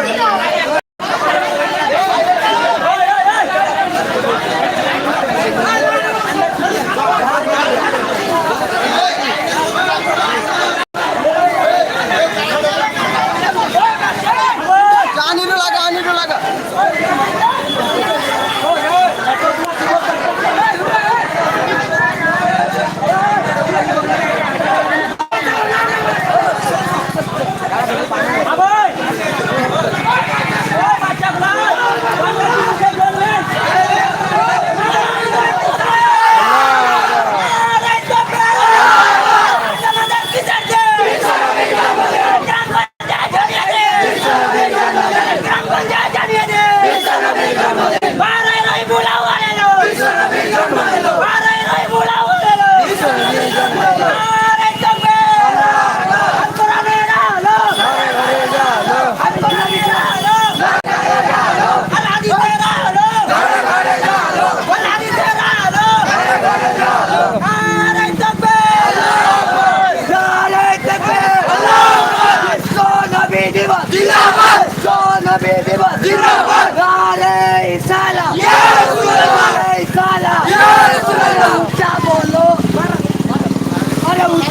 Gracias.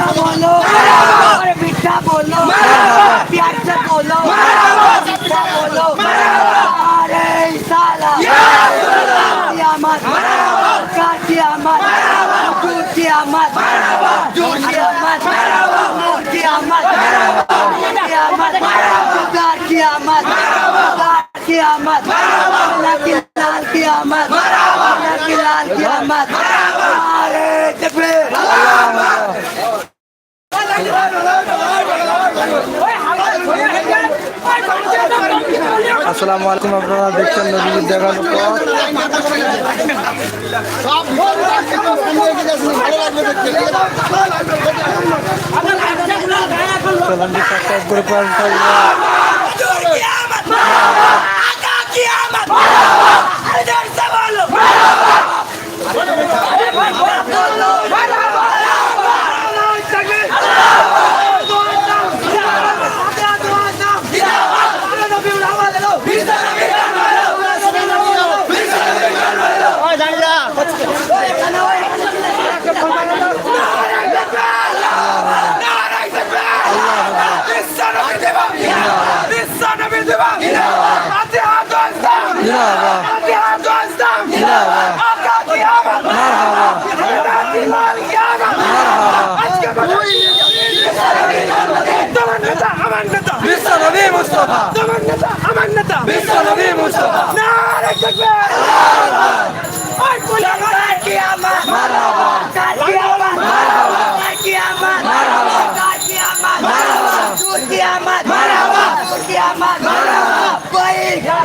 মিথ্যা বলো। মিথ্যা বলো। প্যার সে বলো। মিথ্যা বলো। আরে সালা। আমার। কাটি আমার। কুটি আমার। জুটি আমার। মুটি আমার। মুটি আমার। কাটি আমার। কাটি আমার। নাকি লাল আমার। আসসালামু আলাইকুম আপনারা দেখছেন নদীর দেখানোর পর। Subscribe Bravo. Bravo. Merhaba. Merhaba. بالصليب مصطفى زمننا امننا بالصليب مصطفى نار التكبير مرحبا مرحبا مرحبا مرحبا مرحبا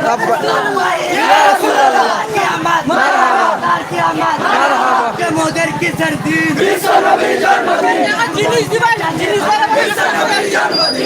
مرحبا কি সর্দি বিশ্ব নবীর জন্মদিন জিনিস দিবা জিনিস দিবা। বিশ্ব নবীর জন্মদিন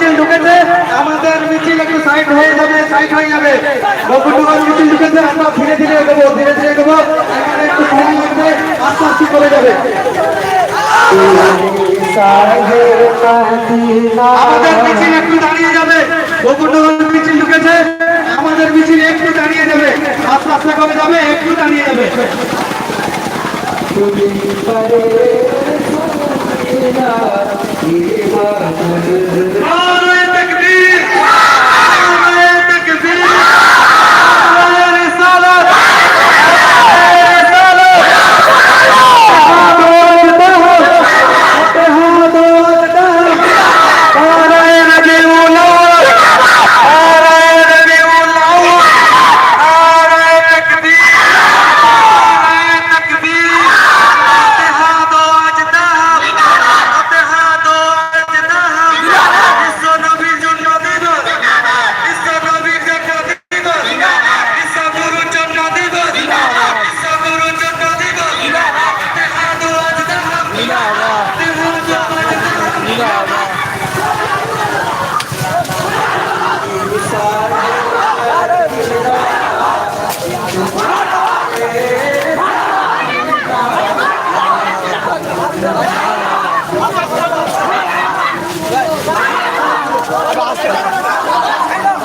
মিছিল ঢুকেছে আমাদের মিছিল একটু সাইড হয়ে যাবে সাইড হয়ে যাবে বকুটুগঞ্জ মিছিল ঢুকেছে আমরা ধীরে ধীরে দেবো ধীরে ধীরে দেবো এখানে একটু সময় লাগবে আস্তে আস্তে করে যাবে আমাদের মিছিল একটু দাঁড়িয়ে যাবে বকুটুগঞ্জ মিছিল ঢুকেছে আমাদের মিছিল একটু দাঁড়িয়ে যাবে আস্তে আস্তে করে যাবে একটু দাঁড়িয়ে যাবে তুমি পারে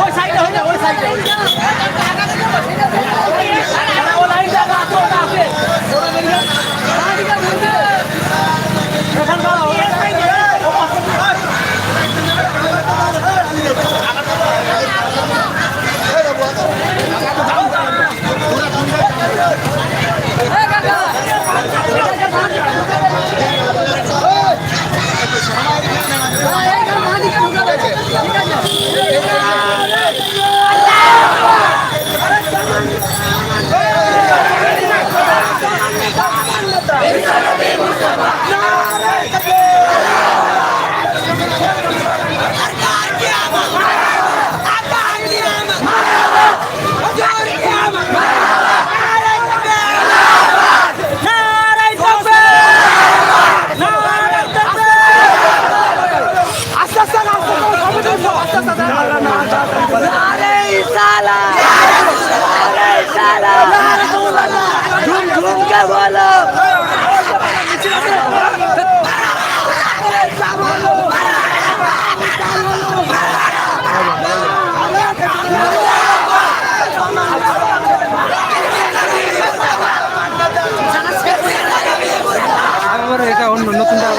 ওই সাইডে ওই সাইডে I'm not tumbaba.